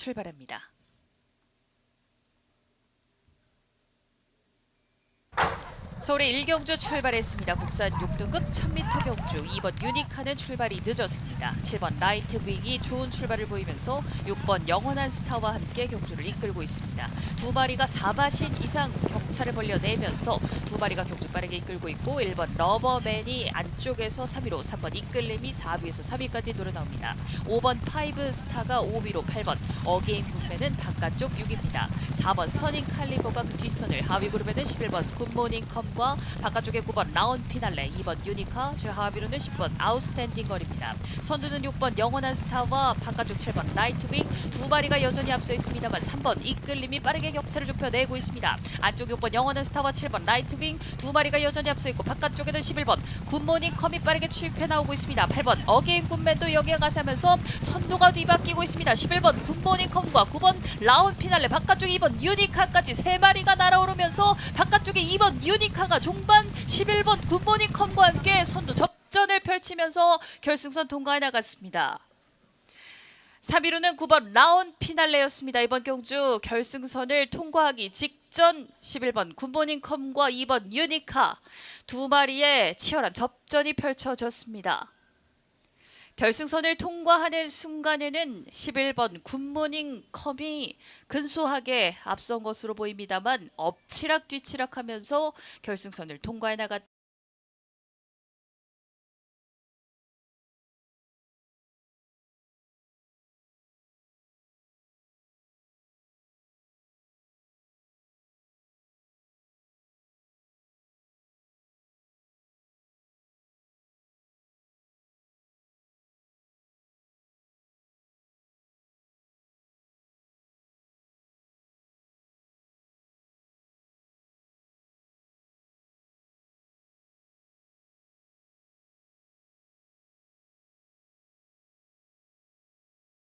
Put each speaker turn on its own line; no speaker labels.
출발합니다. 서울의 일경주 출발했습니다. 국산 6등급 1000m 경주 2번 유니카는 출발이 늦었습니다. 7번 라이트 윙이 좋은 출발을 보이면서 6번 영원한 스타와 함께 경주를 이끌고 있습니다. 두 마리가 4마신 이상 격차를 벌려내면서 두 마리가 경주 빠르게 이끌고 있고 1번 러버맨이 안쪽에서 3위로 3번 이끌림이 4위에서 3위까지 노려나옵니다. 5번 파이브 스타가 5위로 8번 어게인 북맨은 바깥쪽 6입니다. 4번 스터닝 칼리버가 그 뒷선을 하위 그룹에는 11번 굿모닝 컴과 바깥쪽에 9번 라운 피날레 2번 유니카 최하위로는 10번 아웃스탠딩 걸입니다. 선두는 6번 영원한 스타와 바깥쪽 7번 라이트윙 두 마리가 여전히 앞서 있습니다만 3번 이끌림이 빠르게 격차를 좁혀내고 있습니다. 안쪽 6번 영원한 스타와 7번 라이트윙 두 마리가 여전히 앞서 있고 바깥쪽에는 11번 굿모닝 컴이 빠르게 추입해 나오고 있습니다. 8번 어게인 굿맨도 가세하면서 선두가 뒤바뀌고 있습니다. 11번 굿모닝 컴과 9번 라운 피날레 바깥쪽 2번 유니카까지 세 마리가 날아오르면서 바깥쪽에 2번 유니카가 종반 11번 굿모닝 컴과 함께 선두 접전을 펼치면서 결승선 통과해 나갔습니다. 3위로는 9번 라운 피날레였습니다. 이번 경주 결승선을 통과하기 직전 11번 굿모닝 컴과 2번 유니카 두 마리의 치열한 접전이 펼쳐졌습니다. 결승선을 통과하는 순간에는 11번 굿모닝 컴이 근소하게 앞선 것으로 보입니다만 엎치락 뒤치락하면서 결승선을 통과해 나갔